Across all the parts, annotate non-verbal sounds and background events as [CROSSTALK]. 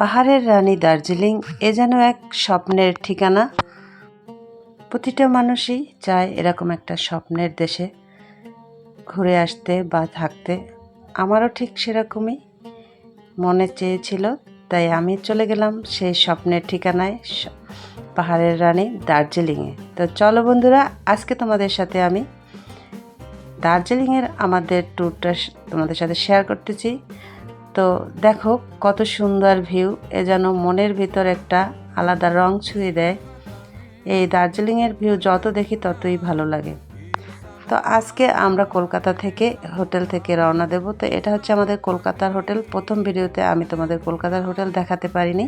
পাহাড়ের রানী দার্জিলিং এ যেন এক স্বপ্নের ঠিকানা। প্রতিটা মানুষই চায় এরকম একটা স্বপ্নের দেশে ঘুরে আসতে বা থাকতে। আমারও ঠিক সেরকমই মনে চেয়েছিল, তাই আমি চলে গেলাম সেই স্বপ্নের ঠিকানায় পাহাড়ের রানী দার্জিলিংয়ে তো চলো বন্ধুরা, আজকে তোমাদের সাথে আমি দার্জিলিংয়ের আমাদের ট্যুরটা তোমাদের সাথে শেয়ার করতেছি। তো দেখো কত সুন্দর ভিউ, এ যেন মনের ভিতর একটা আলাদা রং ছুঁয়ে দেয়। এই দার্জিলিংয়ের ভিউ যত দেখি ততই ভালো লাগে। তো আজকে আমরা কলকাতা থেকে, হোটেল থেকে রওনা দেব। তো এটা হচ্ছে আমাদের কলকাতার হোটেল। প্রথম ভিডিওতে আমি তোমাদের কলকাতার হোটেল দেখাতে পারিনি।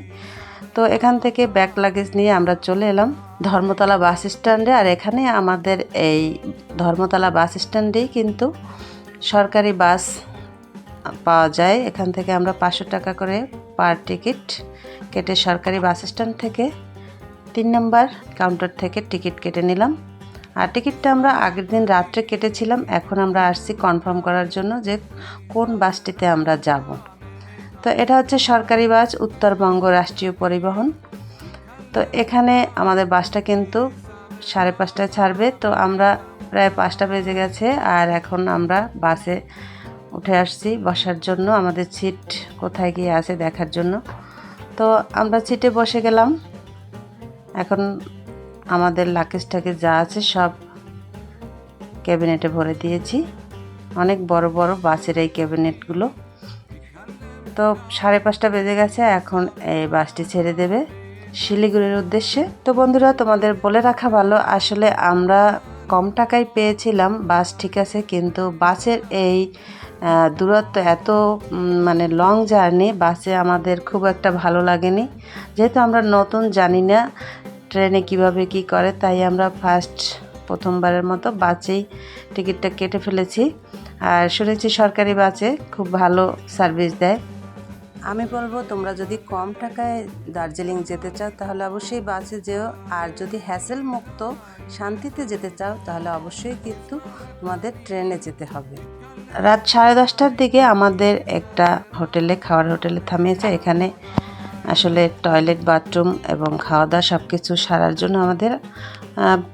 তো এখান থেকে ব্যাগ লাগেজ নিয়ে আমরা চলে এলাম ধর্মতলা বাস স্ট্যান্ডে। আর এখানে আমাদের এই ধর্মতলা বাস স্ট্যান্ডেই কিন্তু সরকারি বাস পাওয়া যায়। এখান থেকে আমরা পাঁচশো টাকা করে পার টিকিট কেটে সরকারি বাস স্ট্যান্ড থেকে তিন নম্বর কাউন্টার থেকে টিকিট কেটে নিলাম। আর টিকিটটা আমরা আগের দিন রাত্রে কেটেছিলাম। এখন আমরা আসছি কনফার্ম করার জন্য যে কোন বাসটিতে আমরা যাব। তো এটা হচ্ছে সরকারি বাস, উত্তরবঙ্গ রাষ্ট্রীয় পরিবহন। তো এখানে আমাদের বাসটা কিন্তু সাড়ে পাঁচটায় ছাড়বে। তো আমরা প্রায় পাঁচটা বেজে গেছে। আর এখন আমরা বাসে উঠে আসছি বসার জন্য। আমাদের সিট কোথায় গিয়ে আছে দেখার জন্য। তো আমরা সিটে বসে গেলাম। এখন আমাদের লাকেজ টাকেজ যা আছে সব ক্যাবিনেটে ভরে দিয়েছি। অনেক বড় বড় বাসের এই ক্যাবিনেটগুলো। তো সাড়ে পাঁচটা বেজে গেছে, এখন এই বাসটি ছেড়ে দেবে শিলিগুড়ির উদ্দেশ্যে। তো বন্ধুরা, তোমাদের বলে রাখা ভালো, আসলে আমরা কম টাকায় পেয়েছিলাম, বাস ঠিক আছে, কিন্তু বাসের এই দূরত্ব এত মানে লং জার্নি বাসে আমাদের খুব একটা ভালো লাগেনি। যেহেতু আমরা নতুন জানি না ট্রেনে কীভাবে কি করে, তাই আমরা ফার্স্ট প্রথমবারের মতো বাসেই টিকিটটা কেটে ফেলেছি। আর শুনেছি সরকারি বাসে খুব ভালো সার্ভিস দেয়। আমি বলব, তোমরা যদি কম টাকায় দার্জিলিং যেতে চাও, তাহলে অবশ্যই বাসে যেও। আর যদি হ্যাসেল মুক্ত শান্তিতে যেতে চাও, তাহলে অবশ্যই কিন্তু তোমাদের ট্রেনে যেতে হবে। রাত সাড়ে দশটার দিকে আমাদের একটা হোটেলে, খাওয়ার হোটেলে থামিয়েছে। এখানে আসলে টয়লেট, বাথরুম এবং খাওয়া দাওয়া সব কিছু সারার জন্য আমাদের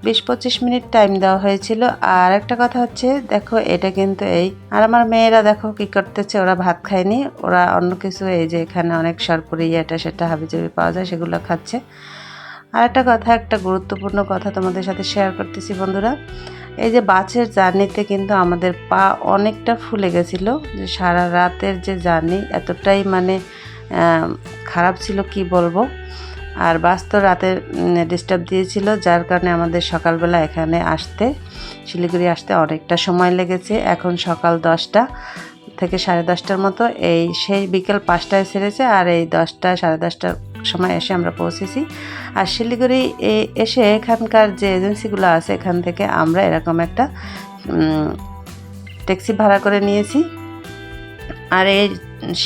বিশ পঁচিশ মিনিট টাইম দেওয়া হয়েছিল। আর একটা কথা হচ্ছে, দেখো এটা কিন্তু এই, আর আমার মেয়েরা দেখো কি করতেছে, ওরা ভাত খায়নি। ওরা অন্য কিছু, এই যে এখানে অনেক সরপুরি এটা সেটা হাবিজাবি পাওয়া যায়, সেগুলো খাচ্ছে। আর একটা কথা, একটা গুরুত্বপূর্ণ কথা তোমাদের সাথে শেয়ার করতেছি বন্ধুরা। এই যে বাসের জার্নিতে কিন্তু আমাদের পা অনেকটা ফুলে গেছিল, যে সারা রাতের যে জার্নি এতটাই মানে খারাপ ছিল কি বলব? আর বাস তো রাতে ডিস্টার্ব দিয়েছিল, যার কারণে আমাদের সকালবেলা এখানে আসতে, শিলিগুড়ি আসতে অনেকটা সময় লেগেছে। এখন সকাল দশটা থেকে সাড়ে দশটার মতো, এই সেই বিকেল পাঁচটায় ছেড়েছে আর এই দশটা সাড়ে দশটার সময় এসে আমরা পৌঁছেছি। আর শিলিগুড়ি এসে এখানকার যে এজেন্সিগুলো আছে এখান থেকে আমরা এরকম একটা ট্যাক্সি ভাড়া করে নিয়েছি। আর এই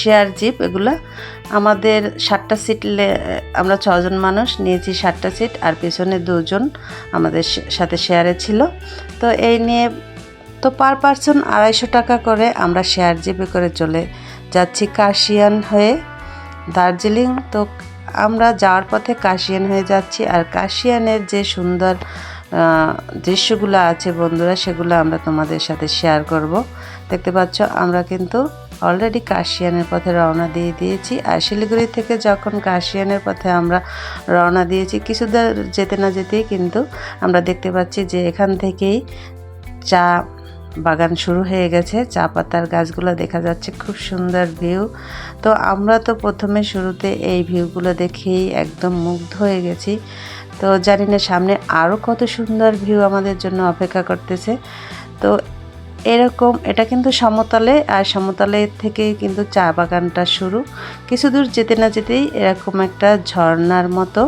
শেয়ার জিপ, এগুলো আমাদের সাতটা সিট আমরা ছজন মানুষ নিয়েছি সাতটা সিট, আর পেছনে দুজন আমাদের সাথে শেয়ারে ছিল। তো এই নিয়ে তো পার পারসন আড়াইশো টাকা করে আমরা শেয়ার জিপে করে চলে যাচ্ছি কাশিয়ান হয়ে দার্জিলিং। তো আমরা যাওয়ার পথে কাশিয়ান হয়ে যাচ্ছি। আর কাশিয়ানের যে সুন্দর দৃশ্যগুলো আছে বন্ধুরা, সেগুলো আমরা তোমাদের সাথে শেয়ার করব। দেখতে পাচ্ছ, আমরা কিন্তু অলরেডি কাশিয়ানের পথে রওনা দিয়ে দিয়েছি। আর শিলিগুড়ি থেকে যখন কাশিয়ানের পথে আমরা রওনা দিয়েছি, কিছু দূর যেতে না যেতেই কিন্তু আমরা দেখতে পাচ্ছি যে এখান থেকেই চা বাগান শুরু হয়ে গেছে। চা পাতার গাছগুলো দেখা যাচ্ছে খুব সুন্দর ভিউ। তো আমরা তো প্রথমে শুরুতে এই ভিউগুলো দেখেই একদম মুগ্ধ হয়ে গেছি। তো জানি না, সামনে আরও কত সুন্দর ভিউ আমাদের জন্য অপেক্ষা করতেছে। তো এরকম, এটা কিন্তু সমতলে, আর সমতলে থেকে কিন্তু চা বাগানটা শুরু। কিছু দূর যেতে না যেতেই এরকম একটা ঝর্নার মতো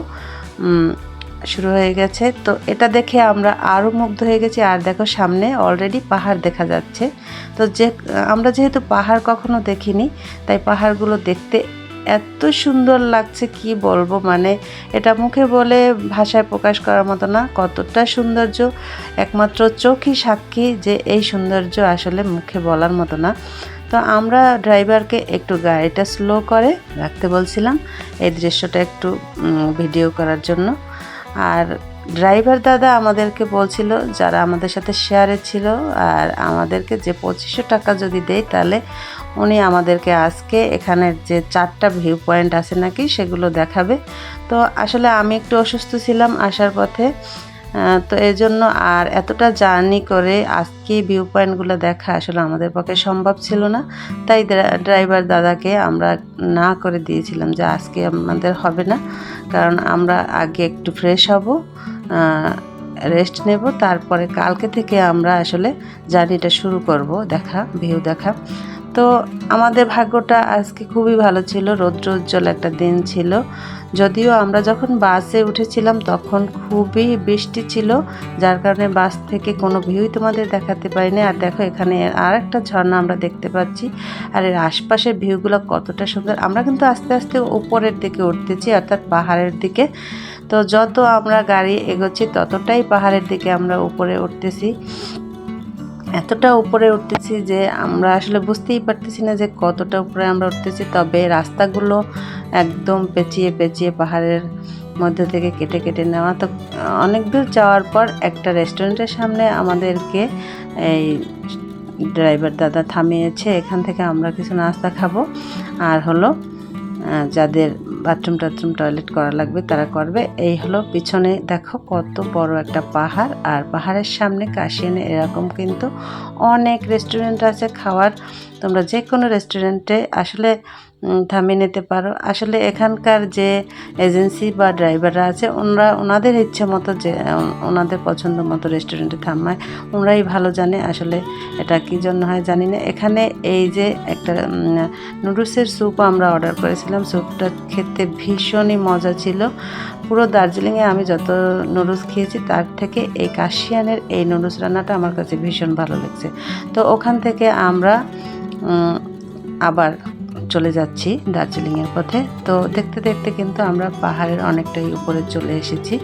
শুরু হয়ে গেছে। তো এটা দেখে আমরা আরও মুগ্ধ হয়ে গেছি। আর দেখো সামনে অলরেডি পাহাড় দেখা যাচ্ছে। তো যে, আমরা যেহেতু পাহাড় কখনো দেখিনি, তাই পাহাড়গুলো দেখতে এত সুন্দর লাগছে, কি বলব? মানে এটা মুখে বলে ভাষায় প্রকাশ করার মতো না। কতটা সৌন্দর্য, একমাত্র চোখই সাক্ষী যে এই সৌন্দর্য আসলে মুখে বলার মতো না। তো আমরা ড্রাইভারকে একটু গাড়িটা স্লো করে রাখতে বলছিলাম। এই দৃশ্যটা একটু ভিডিও করার জন্য। আর ড্রাইভার দাদা আমাদেরকে বলছিল, যারা আমাদের সাথে শেয়ারে ছিল আর আমাদেরকে যে পঁচিশশো টাকা যদি দেয় তাহলে উনি আমাদেরকে আজকে এখানের যে চারটা ভিউ পয়েন্ট আছে নাকি সেগুলো দেখাবে। তো আসলে আমি একটু অসুস্থ ছিলাম আসার পথে। তো এই জন্য আর এতটা জার্নি করে আজকে ভিউ পয়েন্টগুলো দেখা আসলে আমাদের পক্ষে সম্ভব ছিল না। তাই ড্রা- ড্রাইভার দাদাকে আমরা না করে দিয়েছিলাম যে আজকে আমাদের হবে না। কারণ আমরা আগে একটু ফ্রেশ হব রেস্ট নেব, তারপরে কালকে থেকে আমরা আসলে জার্নিটা শুরু করব দেখা ভিউ দেখা। তো আমাদের ভাগ্যটা আজকে খুবই ভালো ছিল, রৌদ্র উজ্জ্বল একটা দিন ছিল। যদিও আমরা যখন বাসে উঠেছিলাম তখন খুবই বৃষ্টি ছিল, যার কারণে বাস থেকে কোনো ভিউই তোমাদের দেখাতে পারিনি। আর দেখো, এখানে আর একটা ঝর্ণা আমরা দেখতে পাচ্ছি। আর এর আশপাশের ভিউগুলো কতটা সুন্দর। আমরা কিন্তু আস্তে আস্তে উপরের দিকে উঠতেছি, অর্থাৎ পাহাড়ের দিকে। তো যত আমরা গাড়ি এগোচ্ছি, ততটাই পাহাড়ের দিকে আমরা উপরে উঠতেছি। এতটা উপরে উঠতেছি যে আমরা আসলে বুঝতেই পারতেছি না যে কতটা উপরে আমরা উঠতেছি। তবে রাস্তাগুলো একদম পেঁচিয়ে পেঁচিয়ে পাহাড়ের মধ্যে থেকে কেটে কেটে নেওয়া। তো, অনেক দূর যাওয়ার পর একটা রেস্টুরেন্টের সামনে আমাদেরকে এই ড্রাইভার দাদা থামিয়েছে। এখান থেকে আমরা কিছু নাস্তা খাব। আর হলো যাদের বাথরুম টাথরুম টয়লেট করা লাগবে তারা করবে। এই হলো পিছনে দেখো কত বড় একটা পাহাড়। আর পাহাড়ের সামনে কাশিয়ানে এরকম কিন্তু অনেক রেস্টুরেন্ট আছে। খাওয়ার তোমরা যে কোনো রেস্টুরেন্টে আসলে থামিয়ে নিতে পারো। আসলে এখানকার যে এজেন্সি বা ড্রাইভাররা আছে, ওনারা ওনাদের ইচ্ছে মতো যে ওনাদের পছন্দ মতো রেস্টুরেন্টে থামায়। ওনারাই ভালো জানে আসলে এটা কী জন্য হয় জানি না। এখানে এই যে একটা নুডলসের স্যুপ আমরা অর্ডার করেছিলাম। স্যুপটা খেতে ভীষণই মজা ছিল। পুরো দার্জিলিংয়ে আমি যত নুডলস খেয়েছি, তার থেকে এই কাশিয়ানের এই নুডলস রান্নাটা আমার কাছে ভীষণ ভালো লেগেছে। তো ওখান থেকে আমরা আবার চলে যাচ্ছি দার্জিলিংয়ের পথে। তো দেখতে দেখতে কিন্তু আমরা পাহাড়ের অনেকটাই উপরে চলে এসেছি।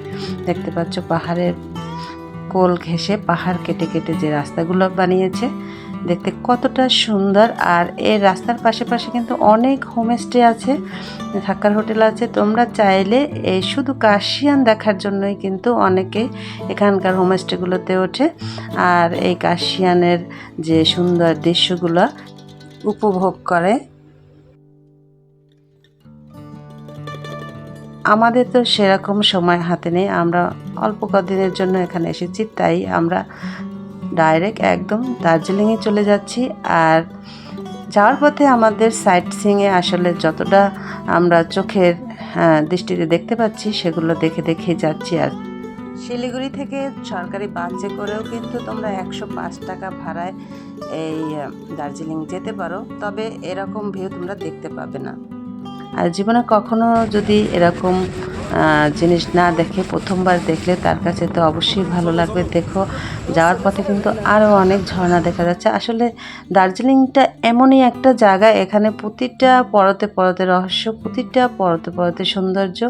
দেখতে পাচ্ছ পাহাড়ের কোল ঘেঁষে পাহাড় কেটে কেটে যে রাস্তাগুলো বানিয়েছে। দেখতে কতটা সুন্দর। আর এই রাস্তার পাশে পাশে কিন্তু অনেক হোমস্টে আছে, থাকার হোটেল আছে। তোমরা চাইলে এই শুধু কাশিয়ান দেখার জন্যই কিন্তু অনেকে এখানকার হোমস্টেগুলোতে ওঠে। আর এই কাশিয়ানের যে সুন্দর দৃশ্যগুলো উপভোগ করে। আমাদের তো সেরকম সময় হাতে নেই। আমরা অল্প কদিনের জন্য এখানে এসেছি তাই আমরা ডাইরেক্ট একদম দার্জিলিংয়ে চলে যাচ্ছি। আর যাওয়ার পথে আমাদের সাইট সিংয়ে আসলে যতটা আমরা চোখের হ্যাঁ, দৃষ্টিতে দেখতে পাচ্ছি সেগুলো দেখে দেখে যাচ্ছি। আর শিলিগুড়ি থেকে সরকারি বাসে করেও কিন্তু তোমরা একশো পাঁচ টাকা ভাড়ায় এই দার্জিলিং যেতে পারো। তবে এরকম ভিউ তোমরা দেখতে পাবে না। আর জীবনে কখনো যদি এরকম জিনিস না দেখে প্রথমবার দেখলে তার কাছে তো অবশ্যই ভালো লাগবে। দেখো, যাওয়ার পথে কিন্তু আরও অনেক ঝর্ণা দেখা যাচ্ছে। আসলে দার্জিলিংটা এমনই একটা জায়গা, এখানে প্রতিটা পরতে পরতে রহস্য, প্রতিটা পরতে পরতে সৌন্দর্য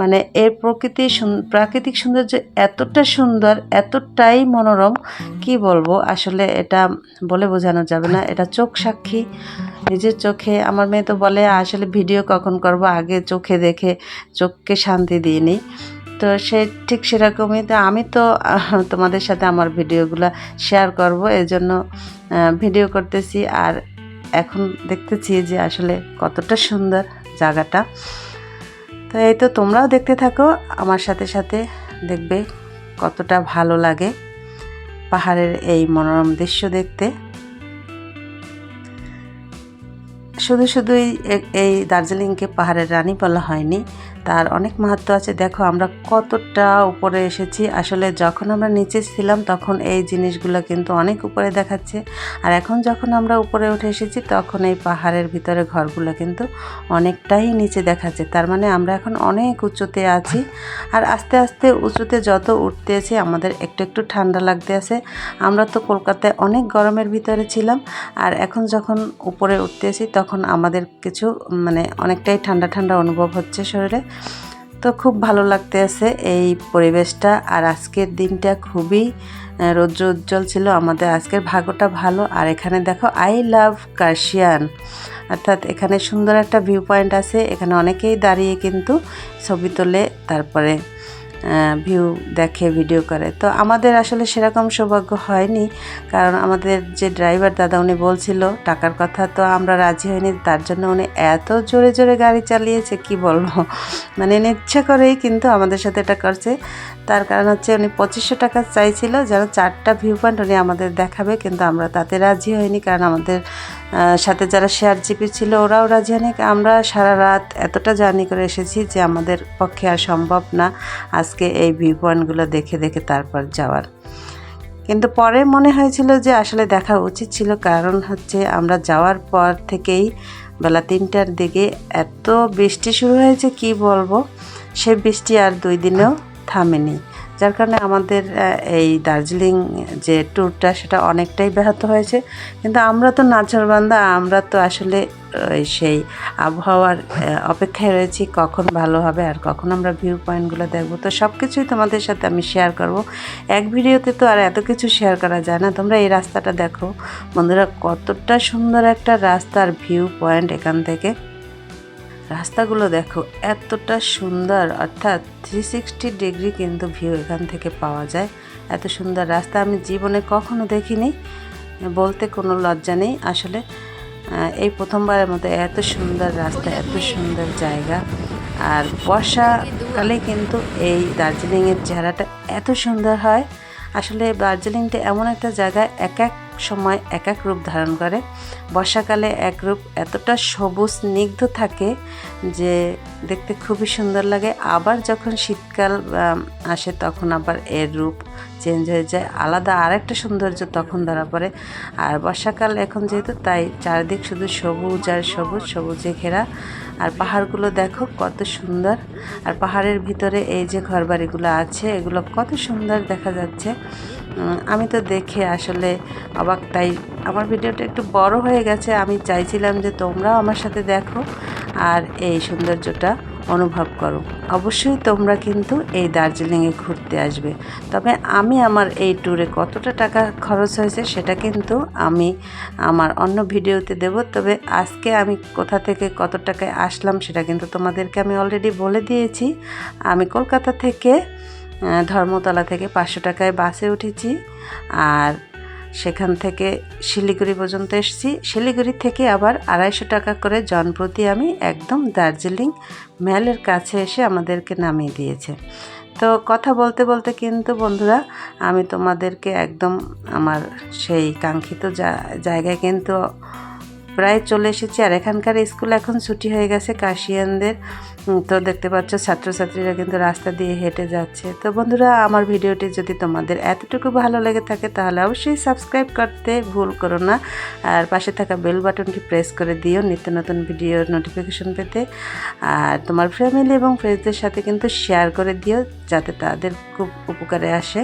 মানে এর প্রকৃতি প্রাকৃতিক সৌন্দর্য এতটা সুন্দর, এতটাই মনোরম, কি বলব? আসলে এটা বলে বোঝানো যাবে না। এটা চোখ সাক্ষী, নিজের চোখে। আমার মেয়ে তো বলে আসলে ভিডিও কখন করব? আগে চোখে দেখে, চোখকে শান্তি দিয়ে নিই তো সে ঠিক সেরকমই তো আমি তো তোমাদের সাথে আমার ভিডিওগুলো শেয়ার করব এই জন্য ভিডিও করতেছি। আর এখন দেখতেছি যে আসলে কতটা সুন্দর জায়গাটা। তো এই তো তোমরাও দেখতে থাকো, আমার সাথে সাথে দেখবে কতটা ভালো লাগে পাহাড়ের এই মনোরম দৃশ্য দেখতে। শুধু শুধুই এই দার্জিলিংকে পাহাড়ের রানী বলা হয়নি তার অনেক মাহাত্ম আছে। দেখো, আমরা কতটা উপরে এসেছি। আসলে যখন আমরা নিচে ছিলাম, তখন এই জিনিসগুলো কিন্তু অনেক উপরে দেখাচ্ছে। আর এখন যখন আমরা উপরে উঠে এসেছি, তখন এই পাহাড়ের ভিতরে ঘরগুলো কিন্তু অনেকটাই নিচে দেখাচ্ছে। তার মানে আমরা এখন অনেক উঁচুতে আছি। আর আস্তে আস্তে উঁচুতে যত উঠতেছি আমাদের একটু একটু ঠান্ডা লাগতে আছে। আমরা তো কলকাতায় অনেক গরমের ভিতরে ছিলাম। আর এখন যখন উপরে উঠতেছি তখন আমাদের কিছু মানে অনেকটাই ঠান্ডা ঠান্ডা অনুভব হচ্ছে শরীরে। তো খুব ভালো লাগতে আছে এই পরিবেশটা। আর আজকের দিনটা খুবই রৌদ্র উজ্জ্বল ছিল। আমাদের আজকের ভাগ্যটা ভালো। আর এখানে দেখো আই লাভ কার্শিয়ান অর্থাৎ এখানে সুন্দর একটা ভিউ পয়েন্ট আছে। এখানে অনেকেই দাঁড়িয়ে কিন্তু ছবি তোলে। তারপরে ভিউ দেখে ভিডিও করে। তো আমাদের আসলে সেরকম সৌভাগ্য হয়নি, কারণ আমাদের যে ড্রাইভার দাদা উনি বলছিল টাকার কথা, তো আমরা রাজি হইনি তার জন্য উনি এত জোরে জোরে গাড়ি চালিয়েছে, কি বলব? [LAUGHS] মানে ইচ্ছা করেই কিন্তু আমাদের সাথে এটা করছে। তার কারণ হচ্ছে উনি পঁচিশশো টাকা চাইছিল যেন চারটা ভিউ পয়েন্ট উনি আমাদের দেখাবে, কিন্তু আমরা তাতে রাজি হইনি কারণ আমাদের সাথে যারা শেয়ার জিপি ছিল ওরাও রাজি হয়নি। আমরা সারা রাত এতটা জার্নি করে এসেছি যে আমাদের পক্ষে আর সম্ভব না আজকে এই ভিউ পয়েন্টগুলো দেখে দেখে তারপর যাওয়ার। কিন্তু পরে মনে হয়েছিল যে আসলে দেখা উচিত ছিল, কারণ হচ্ছে আমরা যাওয়ার পর থেকেই বেলা তিনটার দিকে এত বৃষ্টি শুরু হয়েছে, কি বলব? সে বৃষ্টি আর দুই দিনেও থামেনি। যার কারণে আমাদের এই দার্জিলিং যে ট্যুরটা সেটা অনেকটাই ব্যাহত হয়েছে। কিন্তু আমরা তো নাচরবান্ধা আমরা তো আসলে সেই আবহাওয়ার অপেক্ষায় রয়েছি, কখন ভালো হবে আর কখন আমরা ভিউ পয়েন্টগুলো দেখব। তো সব কিছুই তোমাদের সাথে আমি শেয়ার করব। এক ভিডিওতে তো আর এত কিছু শেয়ার করা যায় না। তোমরা এই রাস্তাটা দেখো। বন্ধুরা, কতটা সুন্দর একটা রাস্তার ভিউ পয়েন্ট এখান থেকে। রাস্তাগুলো দেখো, এতটা সুন্দর। অর্থাৎ থ্রি সিক্সটি ডিগ্রি কিন্তু ভিউ এখান থেকে পাওয়া যায়। এত সুন্দর রাস্তা আমি জীবনে কখনো দেখিনি, বলতে কোনো লজ্জা নেই। আসলে এই প্রথমবারের মতো এত সুন্দর রাস্তা, এত সুন্দর জায়গা। আর বর্ষাকালে কিন্তু এই দার্জিলিংয়ের চেহারাটা এত সুন্দর হয়। আসলে দার্জিলিংটা এমন একটা জায়গা, এক এক সময় এক এক রূপ ধারণ করে। বর্ষাকালে এক রূপ এতটা সবুজ, স্নিগ্ধ থাকে যে দেখতে খুবই সুন্দর লাগে। আবার যখন শীতকাল আসে তখন আবার এর রূপ চেঞ্জ হয়ে যায়। আলাদা আরেকটা সৌন্দর্য তখন ধরা পড়ে। আর বর্ষাকাল এখন যেহেতু, তাই চারিদিক শুধু সবুজ আর সবুজ, সবুজে ঘেরা। আর পাহাড়গুলো দেখো কত সুন্দর। আর পাহাড়ের ভিতরে এই যে ঘরবাড়িগুলো আছে, এগুলো কত সুন্দর দেখা যাচ্ছে। আমি তো দেখে আসলে অবাক, তাই আমার ভিডিওটা একটু বড় হয়ে গেছে। আমি চাইছিলাম যে তোমরাও আমার সাথে দেখো আর এই সৌন্দর্যটা অনুভব করো। অবশ্যই তোমরা কিন্তু এই দার্জিলিংয়ে ঘুরতে আসবে। তবে আমি আমার এই ট্যুরে কতটা টাকা খরচ হয়েছে সেটা কিন্তু আমি আমার অন্য ভিডিওতে দেব। তবে আজকে আমি কোথা থেকে কত টাকায় আসলাম সেটা কিন্তু তোমাদেরকে আমি অলরেডি বলে দিয়েছি। আমি কলকাতা থেকে ধর্মতলা থেকে পাঁচশো টাকায় বাসে উঠেছি আর সেখান থেকে শিলিগুড়ি পর্যন্ত এসেছি। শিলিগুড়ি থেকে আবার আড়াইশো টাকা করে জনপ্রতি আমি একদম দার্জিলিং ম্যালের কাছে এসে আমাদেরকে নামিয়ে দিয়েছে। তো কথা বলতে বলতে কিন্তু বন্ধুরা, আমি তোমাদেরকে একদম আমার সেই কাঙ্ক্ষিত জায়গায় কিন্তু প্রায় চলে এসেছি আর এখানকার স্কুল এখন ছুটি হয়ে গেছে কাশিয়ানদের। তো দেখতে পাচ্ছ ছাত্রছাত্রীরা কিন্তু রাস্তা দিয়ে হেঁটে যাচ্ছে। তো বন্ধুরা, আমার ভিডিওটি যদি তোমাদের এতটুকু ভালো লেগে থাকে তাহলে অবশ্যই সাবস্ক্রাইব করতে ভুল করো না। আর পাশে থাকা বেল বাটনটি প্রেস করে দিও নিত্য নতুন ভিডিওর নোটিফিকেশন পেতে। আর তোমার ফ্যামিলি এবং ফ্রেন্ডসদের সাথে কিন্তু শেয়ার করে দিও যাতে তাদের খুব উপকারে আসে।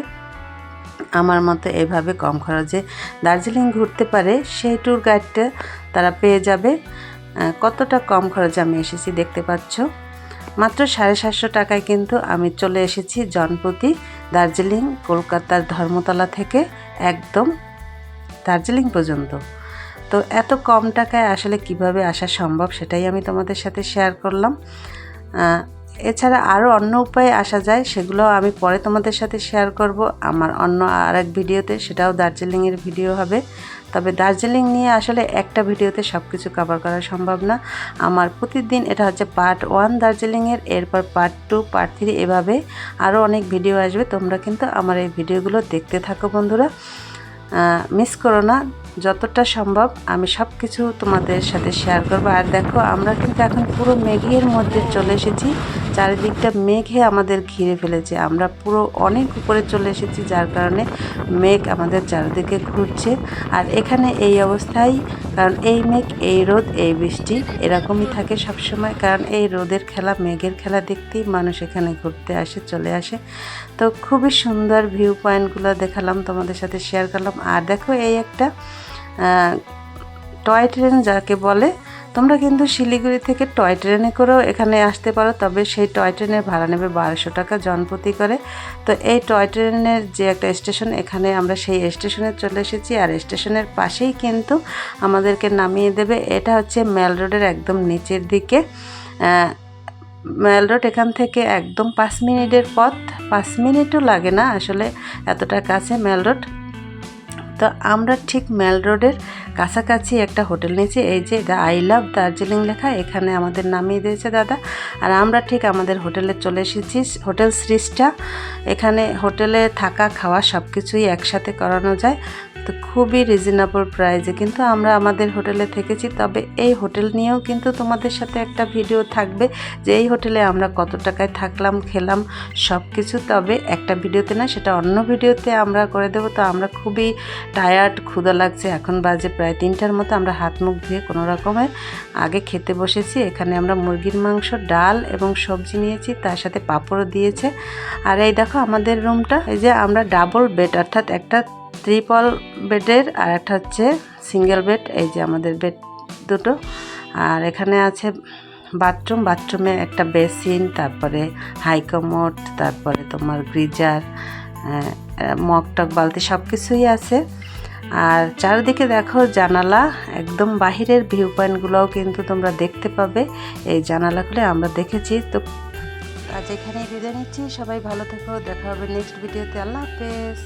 আমার মতো এভাবে কম খরচে দার্জিলিং ঘুরতে পারে। সেই ট্যুর গাইডটা তারা পেয়ে যাবে। কতটা কম খরচে আমি এসেছি দেখতে পাচ্ছ। মাত্র সাড়ে সাতশো টাকায় কিন্তু আমি চলে এসেছি জনপ্রতি দার্জিলিং, কলকাতার ধর্মতলা থেকে একদম দার্জিলিং পর্যন্ত। তো এত কম টাকায় আসলে কীভাবে আসা সম্ভব সেটাই আমি তোমাদের সাথে শেয়ার করলাম। এছাড়া আরও অন্য উপায়ে আসা যায় সেগুলো আমি পরে তোমাদের সাথে শেয়ার করব। আমার অন্য আর এক ভিডিওতে সেটাও দার্জিলিংয়ের ভিডিও হবে। তবে দার্জিলিং নিয়ে আসলে একটা ভিডিওতে সব কিছু কভার করা সম্ভব না। আমার প্রতিদিন এটা হচ্ছে পার্ট ওয়ান দার্জিলিংয়ের, এরপর পার্ট টু পার্ট থ্রি এভাবে আরও অনেক ভিডিও আসবে। তোমরা কিন্তু আমার এই ভিডিওগুলো দেখতে থাকো বন্ধুরা। মিস করো না। যতটা সম্ভব আমি সব কিছু তোমাদের সাথে শেয়ার করব। আর দেখো, আমরা কিন্তু এখন পুরো মেঘের মধ্যে চলে এসেছি। চারিদিকটা মেঘে আমাদের ঘিরে ফেলেছে। আমরা পুরো অনেক উপরে চলে এসেছি, যার কারণে মেঘ আমাদের চারিদিকে ঘুরছে। আর এখানে এই অবস্থায়, কারণ এই মেঘ, এই রোদ, এই বৃষ্টি এরকমই থাকে সবসময়। কারণ এই রোদের খেলা, মেঘের খেলা দেখতেই মানুষ এখানে ঘুরতে আসে, চলে আসে। তো খুবই সুন্দর ভিউ পয়েন্টগুলো দেখালাম, তোমাদের সাথে শেয়ার করলাম। আর দেখো, এই একটা টয় ট্রেন যাকে বলে, তোমরা কিন্তু শিলিগুড়ি থেকে টয় ট্রেনে করেও এখানে আসতে পারো, তবে সেই টয় ট্রেনের ভাড়া নেবে বারোশো টাকা জনপ্রতি করে। তো এই টয় ট্রেনের যে একটা স্টেশন, এখানে আমরা সেই স্টেশনে চলে এসেছি, আর স্টেশনের পাশেই কিন্তু আমাদেরকে নামিয়ে দেবে। এটা হচ্ছে মেল রোডের একদম নিচের দিকে। মেল রোড এখান থেকে একদম পাঁচ মিনিটের পথ, পাঁচ মিনিটও লাগে না আসলে এতটা কাছে মেল রোড। তো আমরা ঠিক মেল রোডের কাছাকাছি একটা হোটেল নিয়েছি, এই যে আই লাভ দার্জিলিং লেখা, এখানে আমাদের নামিয়ে দিয়েছে দাদা। আর আমরা ঠিক আমাদের হোটেলে চলে এসেছি, হোটেল সিরিজটা এখানে হোটেলে থাকা, খাওয়া সব কিছুই একসাথে করানো যায়। তো খুবই রিজনেবল প্রাইসে কিন্তু আমরা আমাদের হোটেলে থেকেছি, তবে এই হোটেল নিয়েও কিন্তু তোমাদের সাথে একটা ভিডিও থাকবে যে এই হোটেলে আমরা কত টাকায় থাকলাম, খেলাম সব কিছু তবে একটা ভিডিওতে না, সেটা অন্য ভিডিওতে আমরা করে দেবো। তো আমরা খুবই টায়ার্ড ক্ষুদা লাগছে। এখন বাজে প্রায় তিনটার মতো। আমরা হাত মুখ ধুয়ে কোনো রকমের আগে খেতে বসেছি। এখানে আমরা মুরগির মাংস, ডাল এবং সবজি নিয়েছি। তার সাথে পাঁপড়ও দিয়েছে। আর এই দেখো আমাদের রুমটা এই যে আমরা ডাবল বেড অর্থাৎ একটা ত্রিপল বেডের আর একটা হচ্ছে সিঙ্গেল বেড এই যে আমাদের বেড দুটো। আর এখানে আছে বাথরুম বাথরুমে একটা বেসিন তারপরে হাইকমোড তারপরে তোমার গ্রিজার মগটক বালতি সব কিছুই আছে। আর চারিদিকে দেখো জানালা, একদম বাহিরের ভিউ পয়েন্টগুলোও কিন্তু তোমরা দেখতে পাবে। এই জানালাগুলো আমরা দেখেছি। তো আজ এখানেই বিদায় নিচ্ছি। সবাই ভালো থেকো। দেখা হবে নেক্সট ভিডিওতে আল্লাহ হাফেজ।